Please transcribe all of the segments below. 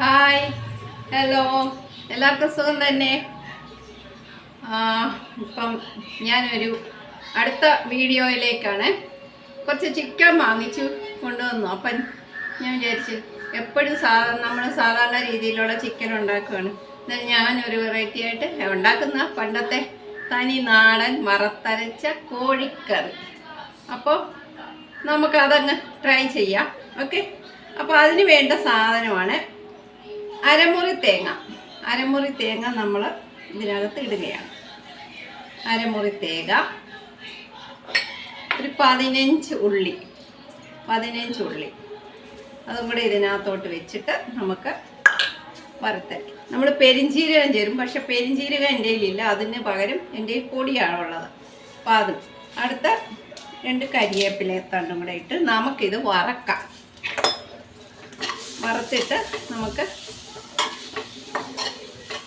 Hi hello എല്ലാവർക്കും സുഖം തന്നെ. ഇപ്പം ഞാനൊരു അടുത്ത വീഡിയോയിലേക്കാണ്. കുറച്ച് ചിക്കൻ വാങ്ങിച്ചു കൊണ്ടുവന്നു. അപ്പം ഞാൻ വിചാരിച്ചു എപ്പോഴും സാധാരണ നമ്മൾ സാധാരണ രീതിയിലുള്ള ചിക്കൻ ഉണ്ടാക്കുകയാണ് എന്നാൽ ഞാനൊരു വെറൈറ്റി ആയിട്ട് ഉണ്ടാക്കുന്ന പണ്ടത്തെ തനി നാടൻ വറുത്തരച്ച കോഴിക്കറി. അപ്പോൾ നമുക്കതങ്ങ് ട്രൈ ചെയ്യാം. ഓക്കെ അപ്പോൾ അതിന് വേണ്ട സാധനമാണ് അരമുറി തേങ്ങ. അരമുറി തേങ്ങ നമ്മൾ ഇതിനകത്ത് ഇടുകയാണ്. അരമുറി തേങ്ങ. ഒരു പതിനഞ്ച് ഉള്ളി. പതിനഞ്ച് ഉള്ളി. അതും കൂടെ ഇതിനകത്തോട്ട് വെച്ചിട്ട് നമുക്ക് വറുത്തരയ്ക്കാം നമ്മൾ പെരിഞ്ചീരകം ചേരും. പക്ഷെ പെരിഞ്ചീരകം എന്റെ കയ്യിലില്ല. അതിന് പകരം എന്റെ പൊടിയാണ് ഉള്ളത്. അപ്പം അതും അടുത്ത രണ്ട് കരിയേപ്പില തണ്ടും കൂടെ ഇട്ട് നമുക്കിത് വറക്കാം. വറുത്തിട്ട് നമുക്ക്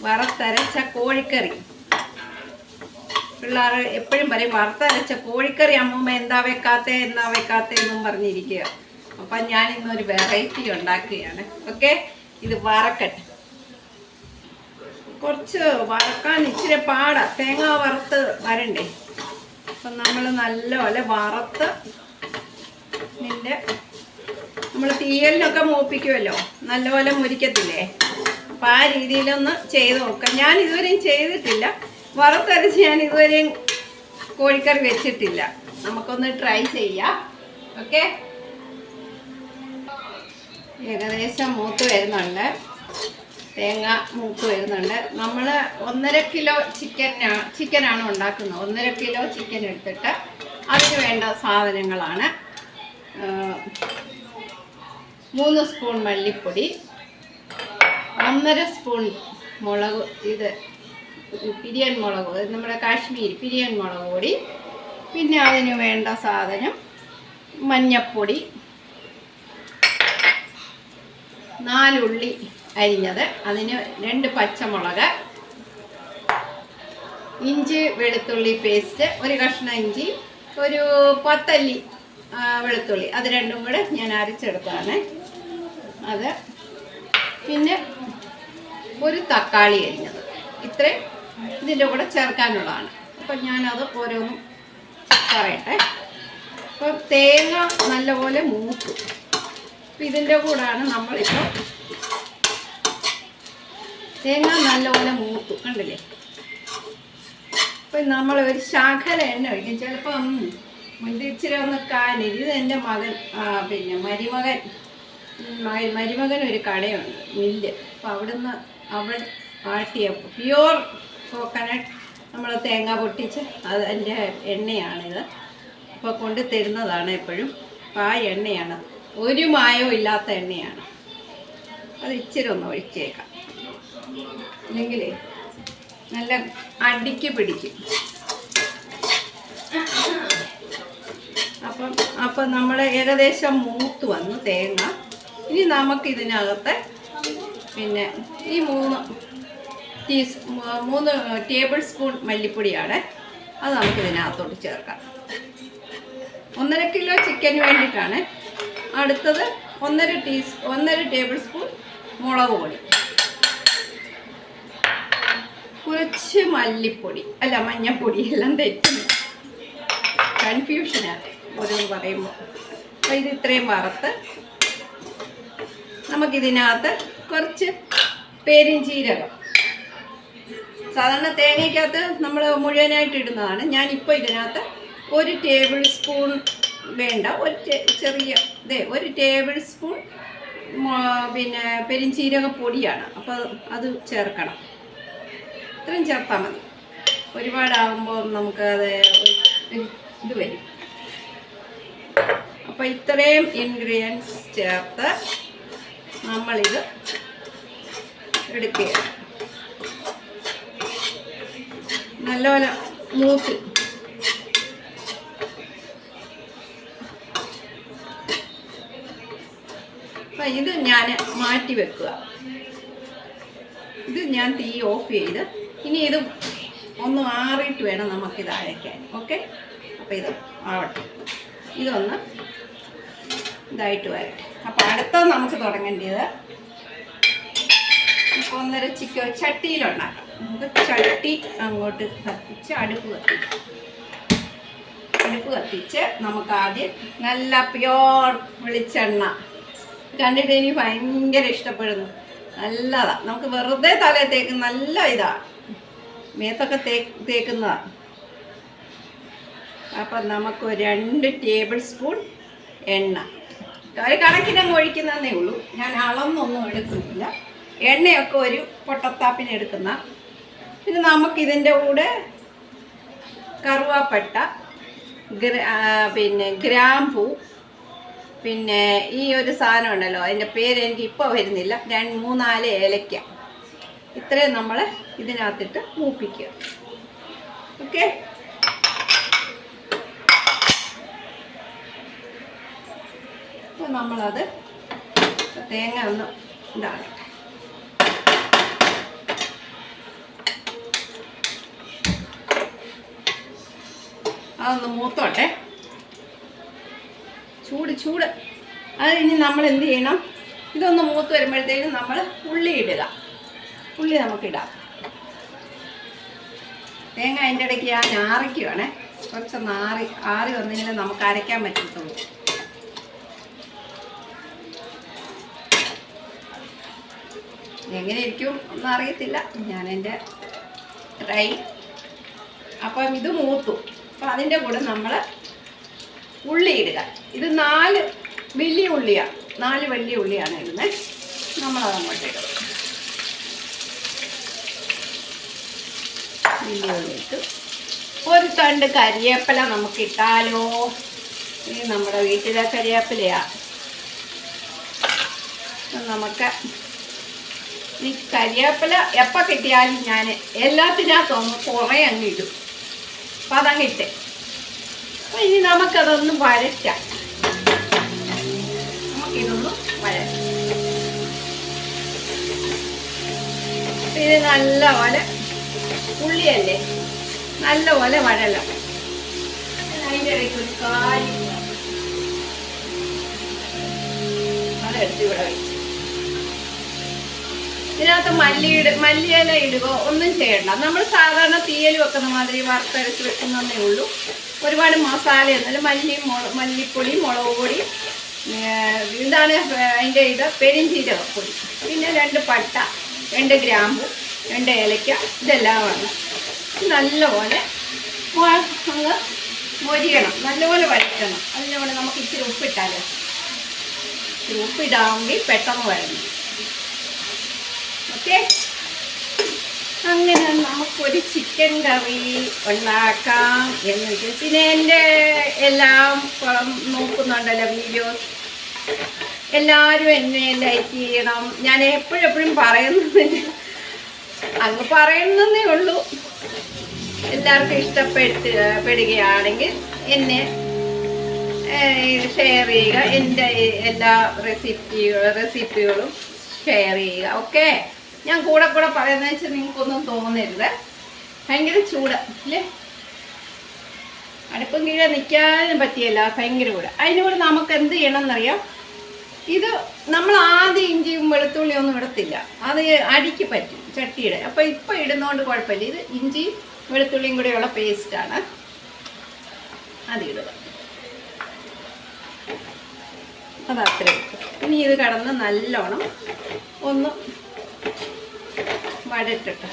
വറുത്തരച്ച കോഴിക്കറി. പിള്ളേർ എപ്പോഴും പറയും വറുത്തരച്ച കോഴിക്കറി അമ്മൂമ്മ എന്താ വെക്കാത്തേ എന്താ വെക്കാത്തേ എന്നും പറഞ്ഞിരിക്കുക. അപ്പം ഞാൻ ഇന്നൊരു വെറൈറ്റി ഉണ്ടാക്കുകയാണ്. ഓക്കെ ഇത് വറക്കട്ടെ. കുറച്ച് വറക്കാൻ ഇച്ചിരി പാടാ. തേങ്ങ വറുത്ത് വരണ്ടേ? അപ്പം നമ്മൾ നല്ലപോലെ വറുത്ത് നിന്റെ നമ്മൾ തീയലിനൊക്കെ മൂപ്പിക്കുമല്ലോ നല്ലപോലെ മുരിക്കത്തില്ലേ? അപ്പം ആ രീതിയിലൊന്ന് ചെയ്ത് നോക്കാം. ഞാൻ ഇതുവരെയും ചെയ്തിട്ടില്ല. വറുത്തരച്ച് ഞാൻ ഇതുവരെയും കോഴിക്കറി വെച്ചിട്ടില്ല. നമുക്കൊന്ന് ട്രൈ ചെയ്യാം. ഓക്കെ? ഏകദേശം മൂത്ത് വരുന്നുണ്ട്. തേങ്ങ മൂത്ത് വരുന്നുണ്ട്. നമ്മൾ ഒന്നര കിലോ ചിക്കനാ ചിക്കനാണ് ഉണ്ടാക്കുന്നത്. ഒന്നര കിലോ ചിക്കൻ എടുത്തിട്ട് അതിന് വേണ്ട സാധനങ്ങളാണ്. മൂന്ന് സ്പൂൺ മല്ലിപ്പൊടി ഒന്നര സ്പൂൺ മുളക് ഇത് പിരിയൻ മുളക് നമ്മുടെ കാശ്മീരി പിരിയൻ മുളക് പൊടി പിന്നെ അതിന് വേണ്ട സാധനം മഞ്ഞപ്പൊടി നാലുള്ളി അരിഞ്ഞത് അതിന് രണ്ട് പച്ചമുളക് ഇഞ്ചി വെളുത്തുള്ളി പേസ്റ്റ് ഒരു കഷ്ണം ഇഞ്ചി ഒരു പത്തല്ലി വെളുത്തുള്ളി അത് രണ്ടും കൂടെ ഞാൻ അരച്ചെടുത്താണ് അത് പിന്നെ ഒരു തക്കാളി അരിഞ്ഞത്. ഇത്രയും ഇതിന്റെ കൂടെ ചേർക്കാനുള്ളതാണ്. അപ്പം ഞാനത് ഓരോന്നും പറയട്ടെ. അപ്പോൾ തേങ്ങ നല്ലപോലെ മൂക്കും അപ്പം ഇതിന്റെ കൂടാണ് നമ്മളിപ്പോൾ തേങ്ങ നല്ലപോലെ മൂത്തു. കണ്ടില്ലേ? അപ്പം നമ്മൾ ഒരു ശാഖല എണ്ണ ഒഴിക്കും. ചിലപ്പം മുന്തിരിച്ചിര ഒന്ന് കാനിൽ ഇത് എന്റെ മകൻ പിന്നെ മരുമകൻ മരുമകൻ ഒരു കടയുണ്ട് മില്ല്. അപ്പം അവിടുന്ന് അവൾ ആട്ടിയ പ്യുവർ കോക്കനട്ട് നമ്മൾ തേങ്ങ പൊട്ടിച്ച് അതിന്റെ എണ്ണയാണിത്. അപ്പോൾ കൊണ്ട് തരുന്നതാണ് എപ്പോഴും. അപ്പോൾ ആ എണ്ണയാണ്. ഒരു മായവും ഇല്ലാത്ത എണ്ണയാണ്. അത് ഇച്ചിരി ഒന്ന് ഒഴിച്ചേക്കാം. അല്ലെങ്കിൽ നല്ല അടിക്ക് പിടിക്കും. അപ്പം അപ്പം നമ്മൾ ഏകദേശം മൂത്ത് വന്നു തേങ്ങ. ഇനി നമുക്ക് ഇതിനകത്ത് പിന്നെ ഈ മൂന്ന് ടീസ് മൂന്ന് ടേബിൾ സ്പൂൺ മല്ലിപ്പൊടിയാണ്. അത് നമുക്ക് ഇതിനകത്തോട്ട് ചേർക്കാം. ഒന്നര കിലോ ചിക്കന് വേണ്ടിയിട്ടാണ്. അടുത്തത് ഒന്നര ടീസ് ഒന്നര ടേബിൾ സ്പൂൺ മുളക് പൊടി. കുറച്ച് മല്ലിപ്പൊടി അല്ല മഞ്ഞപ്പൊടി എല്ലാം തെറ്റുന്നു കൺഫ്യൂഷനാണ് ഓരോന്ന് പറയുമ്പോൾ അപ്പോൾ ഇത് ഇത്രയും വറുത്ത് നമുക്കിതിനകത്ത് കുറച്ച് പെരിഞ്ചീരകം സാധാരണ തേങ്ങയ്ക്കകത്ത് നമ്മൾ മുഴുവനായിട്ട് ഇടുന്നതാണ്. ഞാനിപ്പോൾ ഇതിനകത്ത് ഒരു ടേബിൾ സ്പൂൺ വേണ്ട. ഒരു ചെറിയ ഇതേ ഒരു ടേബിൾ സ്പൂൺ പിന്നെ പെരിഞ്ചീരക പൊടിയാണ് അപ്പോൾ അത് ചേർക്കണം. ഇത്രയും ചേർത്താൽ മതി. ഒരുപാടാകുമ്പോൾ നമുക്ക് അത് ഇത് വരും. അപ്പോൾ ഇത്രയും ഇൻഗ്രീഡിയൻസ് ചേർത്ത് നമ്മളിത് എടുക്കുക. നല്ലപോലെ മൂത്ത്. അപ്പം ഇത് ഞാൻ മാറ്റി വെക്കുക. ഇത് ഞാൻ തീ ഓഫ് ചെയ്ത് ഇനി ഇത് ഒന്ന് ആറിയിട്ട് വേണം നമുക്കിത് അരയ്ക്കാൻ. ഓക്കെ? അപ്പോൾ ഇത് ആവട്ടെ. ഇതൊന്ന് ഇതായിട്ട് വരട്ടെ. അപ്പോൾ അടുത്തത് നമുക്ക് തുടങ്ങേണ്ടത് ഒന്നര ചിക്കൻ ചട്ടിയിലുണ്ടാക്കാം. നമുക്ക് ചട്ടി അങ്ങോട്ട് കത്തിച്ച് അടുപ്പ് കത്തിക്കാം അടുപ്പ് കത്തിച്ച് നമുക്ക് ആദ്യം നല്ല പ്യോർ വെളിച്ചെണ്ണ. കണ്ടിട്ട് ഇനി ഭയങ്കര ഇഷ്ടപ്പെടുന്നു. നല്ലതാണ് നമുക്ക് വെറുതെ തലേ തേക്ക് നല്ല ഇതാണ് മേത്തൊക്കെ തേ തേക്കുന്നതാണ് അപ്പം നമുക്ക് രണ്ട് ടേബിൾ സ്പൂൺ എണ്ണ. ഒരു കണക്കിനങ്ങ് ഒഴിക്കുന്നതേ ഉള്ളൂ. ഞാൻ അളന്നൊന്നും എടുക്കുന്നില്ല. എണ്ണയൊക്കെ ഒരു പൊട്ടത്താപ്പിന് എടുക്കുന്ന. പിന്നെ നമുക്കിതിന്റെ കൂടെ കറുവാപ്പട്ട പിന്നെ ഗ്രാമ്പൂ പിന്നെ ഈ ഒരു സാധനം ഉണ്ടല്ലോ അതിന്റെ പേര് എനിക്ക് ഇപ്പോൾ വരുന്നില്ല. രണ്ട് മൂന്നാൽ ഏലയ്ക്ക ഇത്രയും നമ്മൾ ഇതിനകത്തിട്ട് മൂപ്പിക്കുക. ഓക്കെ? അപ്പോൾ നമ്മളത് തേങ്ങ ഒന്ന് ഇതാണ് അതൊന്ന് മൂത്തോട്ടെ. ചൂട് ചൂട്. അത് ഇനി നമ്മൾ എന്ത് ചെയ്യണം? ഇതൊന്ന് മൂത്ത് വരുമ്പോഴത്തേക്കും നമ്മൾ ഉള്ളി ഇടുക. ഉള്ളി നമുക്കിടാം തേങ്ങ അതിന്റെ ഇടയ്ക്ക് ഞാൻ ആറിക്കുവാണേ. കുറച്ചൊന്ന് ആറി ആറി വന്നില്ലെങ്കിൽ നമുക്ക് അരയ്ക്കാൻ പറ്റത്തുള്ളൂ. എങ്ങനെ ഇരിക്കും ഒന്നും അറിയത്തില്ല ഞാൻ എന്റെ ട്രൈ അപ്പം ഇത് മൂത്തു. അപ്പം അതിന്റെ കൂടെ നമ്മൾ ഉള്ളി ഇടുക. ഇത് നാല് വലിയ ഉള്ളിയാണ് നാല് വലിയ ഉള്ളിയാണ് ഇടുന്നത് നമ്മളത് അങ്ങോട്ട് ഇടും. വലിയ ഉള്ളി ഇട്ടു ഒരു തണ്ട് കരിയേപ്പില നമുക്ക് ഇട്ടാലോ? ഇത് നമ്മുടെ വീട്ടിലെ കരിയേപ്പിലയാണ് നമുക്ക് ഈ കരിവേപ്പില എപ്പോൾ കിട്ടിയാലും ഞാൻ എല്ലാത്തിനകത്തൊന്ന് കുറേ അങ്ങ് ഇടും. അപ്പം അതങ്ങ് ഇട്ടേ. അപ്പം ഇനി നമുക്കതൊന്ന് വരയ്ക്കാം. നമുക്കിതൊന്ന് വരയ്ക്കാം. നല്ല ഇത് നല്ലപോലെ ഉള്ളിയല്ലേ? നല്ലപോലെ വഴലം അതിന്റെ ഇടയ്ക്ക് ഒരു കാര്യം. അതെടുത്ത് ഇവിടെ വെച്ചു ഇതിനകത്ത് മല്ലി ഇട മല്ലിയില ഇടുക ഒന്നും ചെയ്യണ്ട. നമ്മൾ സാധാരണ തീയൽ വെക്കുന്ന മാതിരി വറുത്തരച്ച് വെക്കുന്നതേ ഉള്ളൂ. ഒരുപാട് മസാല എന്നാലും മല്ലി മുള- മല്ലിപ്പൊടി മുളക് പൊടി എന്താണ് അതിന്റെ ഇത് പെരിഞ്ചീരകപ്പൊടി പിന്നെ രണ്ട് പട്ട രണ്ട് ഗ്രാമ്പു രണ്ട് ഏലക്ക ഇതെല്ലാമാണ് നല്ലപോലെ അങ്ങ് മൊരിയണം. നല്ലപോലെ വഴറ്റണം അതിനോട് നമുക്ക് ഇച്ചിരി ഉപ്പിട്ടാലോ. ഇച്ചിരി ഉപ്പിടാമെങ്കിൽ പെട്ടെന്ന് വഴങ്ങും ഓക്കെ? അങ്ങനെ നമുക്കൊരു ചിക്കൻ കറി ഉണ്ടാക്കാം എന്ന് വെച്ചാൽ പിന്നെ എന്റെ എല്ലാം നോക്കുന്നുണ്ടല്ലോ വീഡിയോസ് എല്ലാവരും എന്നെ ലൈക്ക് ചെയ്യണം. ഞാൻ എപ്പോഴെപ്പോഴും പറയുന്നതിന് അങ്ങ് പറയുന്നതേ ഉള്ളൂ. എല്ലാവർക്കും ഇഷ്ടപ്പെട്ട് പെടുകയാണെങ്കിൽ എന്നെ ഷെയർ ചെയ്യുക. എന്റെ എല്ലാ റെസിപ്പി റെസിപ്പികളും ഷെയർ ചെയ്യുക. ഓക്കെ ഞാൻ കൂടെ കൂടെ പറയുന്നത് വെച്ചാൽ നിങ്ങൾക്കൊന്നും തോന്നരുത്. ഭയങ്കര ചൂട് അല്ലേ? അടുപ്പം കീഴെ നിൽക്കാനും പറ്റിയല്ല ഭയങ്കര കൂടെ അതിന് കൂടെ നമുക്ക് എന്ത് ചെയ്യണം എന്നറിയാം ഇത് നമ്മൾ ആദ്യം ഇഞ്ചിയും വെളുത്തുള്ളിയും ഒന്നും ഇടത്തില്ല. അത് അടിക്ക് പറ്റും ചട്ടിയുടെ. അപ്പോൾ ഇപ്പം ഇടുന്നതുകൊണ്ട് കുഴപ്പമില്ല. ഇത് ഇഞ്ചി വെളുത്തുള്ളിയും കൂടെയുള്ള പേസ്റ്റാണ് അതിടുക അതത്രേ ഇനി ഇത് കടന്ന് നല്ലോണം ഒന്ന് വഴറ്റിട്ട്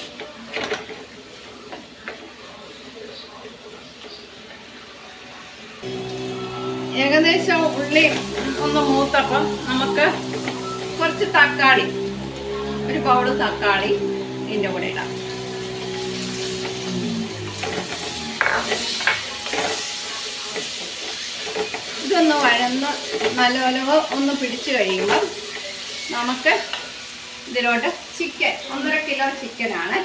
ഏകദേശം ഉള്ളി ഒന്ന് മൂത്തപ്പം നമുക്ക് കുറച്ച് തക്കാളി ഒരു പൗൾ തക്കാളി ഇതിന്റെ കൂടെ ഇടാം. ഇതൊന്ന് വഴന്ന് നല്ലപോലെ ഒന്ന് പിടിച്ചു കഴിയുമ്പോൾ നമുക്ക് ഇതിലോട്ട് ചിക്കൻ ഒന്നര കിലോ ചിക്കനാണ്.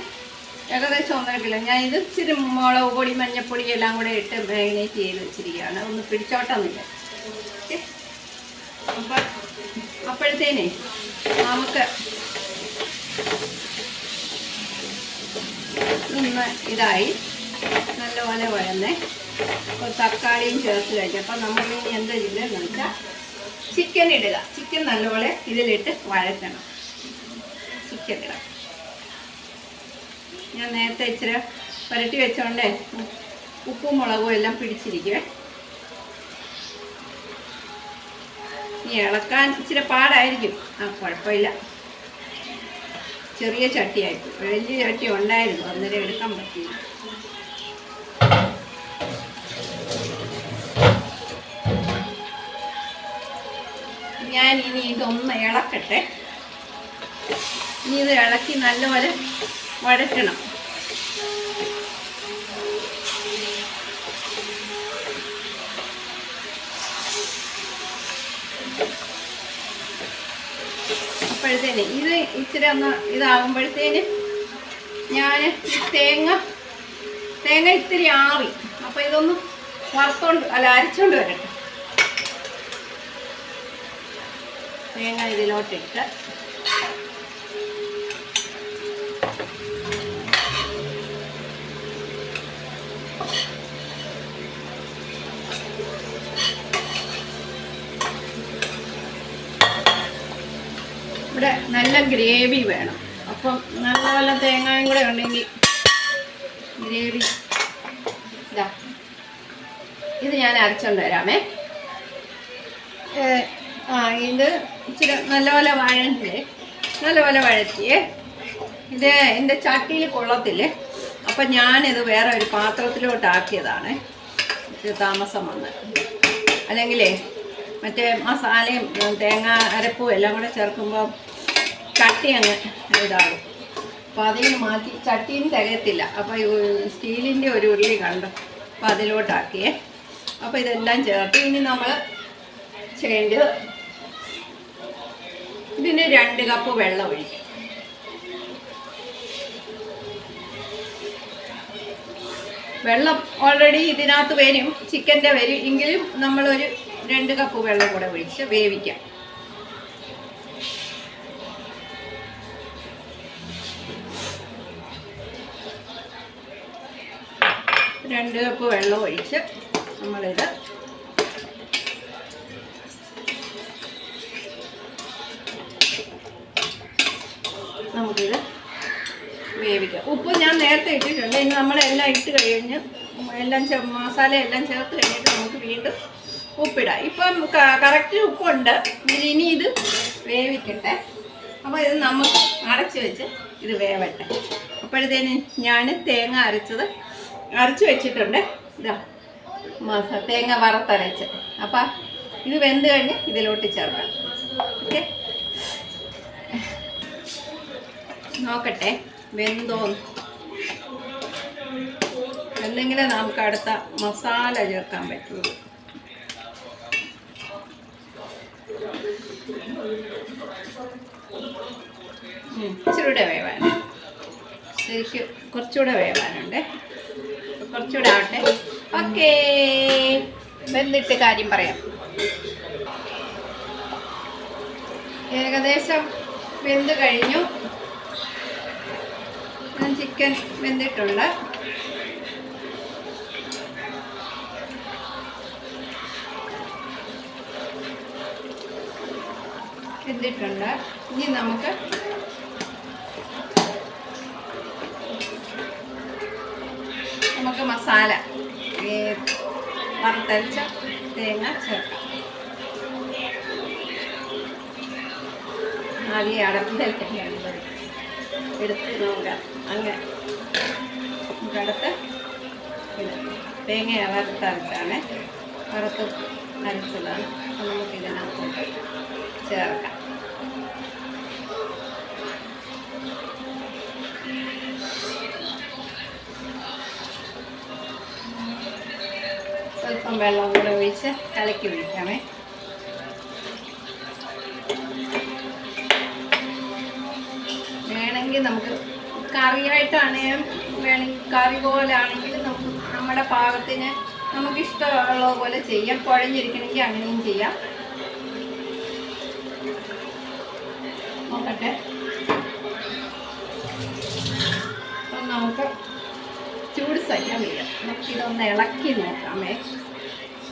ഏകദേശം ഒന്നര കിലോ. ഞാൻ ഇത് ഇച്ചിരി മുളക് പൊടി മഞ്ഞപ്പൊടി എല്ലാം കൂടെ ഇട്ട് മാരിനേറ്റ് ചെയ്ത് വെച്ചിരിക്കുകയാണ്. ഒന്ന് പിടിച്ചോട്ടൊന്നുമില്ല. ഓക്കെ. അപ്പം അപ്പോഴത്തേനെ നമുക്ക് ഒന്ന് ഇതായി നല്ലപോലെ വഴന്നേ അപ്പോൾ തക്കാളിയും ചേർത്ത് കഴിഞ്ഞപ്പോൾ നമ്മൾ ഇനി എന്താ ചെയ്യുന്നതെന്ന് വെച്ചാൽ ചിക്കൻ ഇടുക. ചിക്കൻ നല്ലപോലെ ഇതിലിട്ട് വഴറ്റണം. ഇടാം ഞാൻ നേരത്തെ ഇച്ചിരി പുരട്ടി വെച്ചോണ്ട് ഉപ്പും മുളകും എല്ലാം പിടിച്ചിരിക്കുവേ. ഇനി ഇളക്കാൻ ഇച്ചിരി പാടായിരിക്കും. ആ കുഴപ്പമില്ല. ചെറിയ ചട്ടിയായിപ്പോയി. വലിയ ചട്ടി ഉണ്ടായിരുന്നു. അന്നേരം എടുക്കാൻ പറ്റില്ല ഞാൻ ഇനി ഇതൊന്ന് ഇളക്കട്ടെ. ഇനി ഇത് ഇളക്കി നല്ലപോലെ വഴറ്റണം. അപ്പോഴത്തേന് ഇത് ഇച്ചിരി ഒന്ന് ഇതാകുമ്പോഴത്തേന് ഞാൻ തേങ്ങ തേങ്ങ ഇത്തിരി ആറി. അപ്പോൾ ഇതൊന്ന് വറുത്തോണ്ട് അല്ല അരച്ചോണ്ട് വരട്ടെ. തേങ്ങ ഇതിലോട്ടിട്ട് ഇവിടെ നല്ല ഗ്രേവി വേണം. അപ്പം നല്ല നല്ല തേങ്ങയും കൂടെ ഉണ്ടെങ്കിൽ ഗ്രേവി. ഇതാ. ഇത് ഞാൻ അരച്ചോണ്ട് വരാമേ. ആ ഇത് ഇച്ചിരി നല്ലപോലെ നല്ല നല്ലപോലെ വഴറ്റിയേ. ഇത് എന്റെ ചട്ടിയിൽ കൊള്ളത്തില്ലേ? അപ്പം ഞാനിത് വേറെ ഒരു പാത്രത്തിലോട്ടാക്കിയതാണ് ഇത് താമസം വന്ന്. അല്ലെങ്കിലേ മറ്റേ മസാലയും തേങ്ങ അരപ്പും എല്ലാം കൂടെ ചേർക്കുമ്പോൾ ചട്ടി അങ്ങ് ഇതാകും. അപ്പോൾ അതിന് മാറ്റി ചട്ടിയും തികയത്തില്ല. അപ്പോൾ സ്റ്റീലിന്റെ ഒരു ഉരുളി കണ്ടു? അപ്പോൾ അതിലോട്ടാക്കിയേ. അപ്പോൾ ഇതെല്ലാം ചേർത്ത് ഇനി നമ്മൾ ചെയ്യേണ്ടത് ഇതിന് രണ്ട് കപ്പ് വെള്ളം ഒഴിക്കും. വെള്ളം ഓൾറെഡി ഇതിനകത്ത് വരും. ചിക്കന്റെ വരും. എങ്കിലും നമ്മളൊരു രണ്ട് കപ്പ് വെള്ളം കൂടെ ഒഴിച്ച് വേവിക്കാം. രണ്ട് കപ്പ് വെള്ളം ഒഴിച്ച് നമ്മളിത് നമുക്കിത് വേവിക്കാം. ഉപ്പ് ഞാൻ നേരത്തെ ഇട്ടിട്ടുണ്ട്. ഇനി നമ്മളെല്ലാം ഇട്ട് കഴിഞ്ഞ് എല്ലാം മസാല എല്ലാം ചേർത്ത് കഴിഞ്ഞിട്ട് നമുക്ക് വീണ്ടും ഉപ്പിടാം. ഇപ്പം കറക്റ്റ് ഉപ്പുണ്ട്. ഇനി ഇനി ഇത് വേവിക്കട്ടെ. അപ്പോൾ ഇത് നമുക്ക് അടച്ച് വെച്ച് ഇത് വേവട്ടെ. അപ്പോഴത്തേന് ഞാൻ തേങ്ങ അരച്ചത് അരച്ച് വെച്ചിട്ടുണ്ട്. ഇതാ മസ തേങ്ങ വറുത്തരച്ച്. അപ്പം ഇത് വെന്ത് കഴിഞ്ഞ് ഇതിലോട്ട് ചേർക്കാം. ഓക്കെ? നോക്കട്ടെ വെന്തോന്ന് എന്തെങ്കിലും നമുക്ക് അടുത്ത മസാല ചേർക്കാൻ പറ്റുള്ളൂ. ഇച്ചിരി ഇച്ചിരൂടെ വേവാൻ. ശരിക്കും കുറച്ചുകൂടെ വേവാനുണ്ട്. കുറച്ചുകൂടെ ആവട്ടെ ഓക്കേ. വെന്തിട്ട് കാര്യം പറയാം. ഏകദേശം വെന്ത് കഴിഞ്ഞു. ചിക്കൻ വെന്തിട്ടുണ്ട്. വെന്തിട്ടുണ്ട്. ഇനി നമുക്ക് നമുക്ക് മസാല. ഈ വറുത്തരച്ച തേങ്ങ ചേർക്കാം. ആദ്യം അടപ്പിലേക്ക് എടുത്ത് നോക്കാം. അങ്ങനെ. നമുക്കടുത്ത് തേങ്ങ വറുത്തരച്ചാണ്. വറുത്ത് അരച്ചതാണ്. അപ്പോൾ നമുക്ക് ഇതിനകത്തോട്ട് ചേർക്കാം. സ്വല്പം വെള്ളം കൂടെ ഒഴിച്ച് കലക്കി ഒഴിക്കാമേ. വേണമെങ്കിൽ നമുക്ക് കറിയായിട്ടാണെങ്കിലും വേണമെങ്കിൽ കറി പോലെ ആണെങ്കിൽ നമുക്ക് നമ്മുടെ പാകത്തിന് നമുക്ക് ഇഷ്ടമുള്ള പോലെ ചെയ്യാം. കുഴഞ്ഞിരിക്കണമെങ്കിൽ അങ്ങനെയും ചെയ്യാം. നോക്കട്ടെ. നമുക്ക് ചൂട് സഹിക്കാൻ വയ്യ. നമുക്കിതൊന്ന് ഇളക്കി നോക്കാമേ.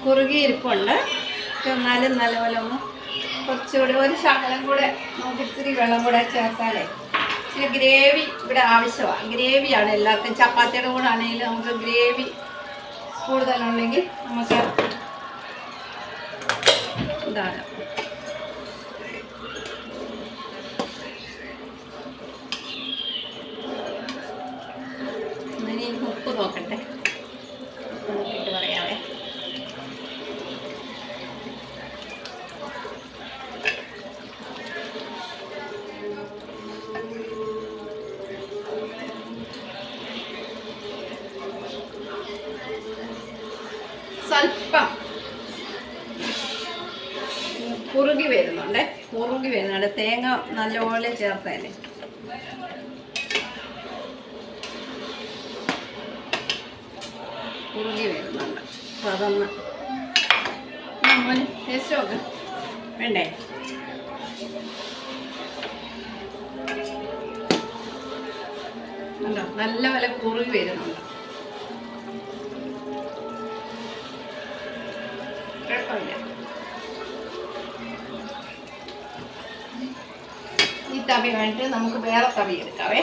ഇരു കുറുകി ഇരിപ്പുണ്ട്. പക്ഷെ എന്നാലും നല്ലപോലെ ഒന്ന് കുറച്ചുകൂടി ഒരു ശകലം കൂടെ നമുക്ക് വെള്ളം കൂടെ ചേർത്താലേ. ഇച്ചിരി ഗ്രേവി ഇവിടെ ആവശ്യമാണ് ഗ്രേവിയാണ് എല്ലാവർക്കും. ചപ്പാത്തിയുടെ കൂടെ ആണെങ്കിലും നമുക്ക് ഗ്രേവി കൂടുതലുണ്ടെങ്കിൽ നമുക്ക് ഇതാണ്. ഇനി ഉപ്പ് നോക്കട്ടെ. സ്വല്പം കുറുകി വരുന്നുണ്ട്. കുറുകി വരുന്നുണ്ട്. തേങ്ങ നല്ലപോലെ ചേർത്തല്ലേ കുറുകി വരുന്നുണ്ട്. അപ്പോൾ അതൊന്ന് വേണ്ടേ? നല്ല പോലെ കുറുകി വരുന്നുണ്ട്. കുഴപ്പമില്ല ഈ തവി വേണ്ടിട്ട് നമുക്ക് വേറെ തവി എടുക്കാവേ.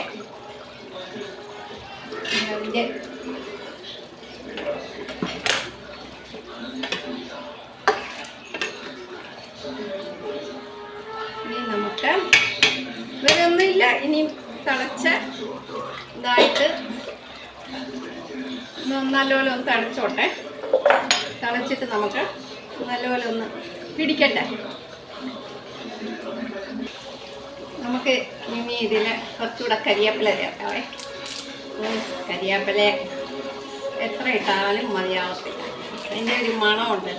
അതിന്റെ ഇനി നമുക്ക് വേറെ ഒന്നുമില്ല ഇനി തിളച്ച ഇതായിട്ട് നല്ലപോലെ ഒന്ന് തിളച്ചോട്ടെ. തിളച്ചിട്ട് നമുക്ക് നല്ലപോലെ ഒന്ന് പിടിക്കട്ടെ നമുക്ക് ഇനി ഇതിൽ കുറച്ചുകൂടെ കരിയാപ്പില ചേർക്കാവേ. കരിയാപ്പില എത്ര ഇട്ടാലും മതിയാവത്തില്ല. അതിന്റെ ഒരു മണമുണ്ട്.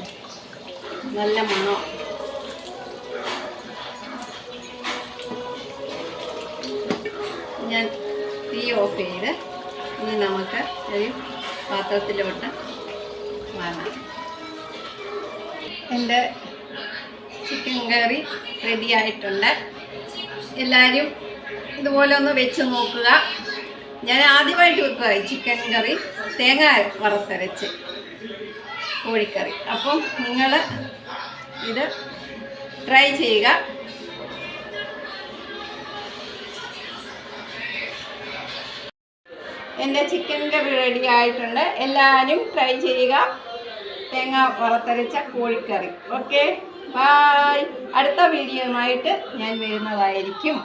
നല്ല മണം? ഞാൻ തീ ഓഫ് ചെയ്ത് ഇനി നമുക്ക് ഒരു പാത്രത്തിലോട്ട് വാങ്ങാം എന്റെ ചിക്കൻ കറി റെഡി ആയിട്ടുണ്ട്. എല്ലാവരും ഇതുപോലെ ഒന്ന് വെച്ച് നോക്കുക. ഞാൻ ആദ്യമായിട്ട് വെക്കുക ഈ ചിക്കൻ കറി തേങ്ങ വറുത്തരച്ച് കോഴിക്കറി. അപ്പം നിങ്ങൾ ഇത് ട്രൈ ചെയ്യുക. എന്റെ ചിക്കൻ കറി റെഡി ആയിട്ടുണ്ട്. എല്ലാവരും ട്രൈ ചെയ്യുക. തേങ്ങ വറുത്തരച്ച കോഴിക്കറി. ഓക്കെ ബായ് അടുത്ത വീഡിയോയുമായിട്ട് ഞാൻ വരുന്നതായിരിക്കും.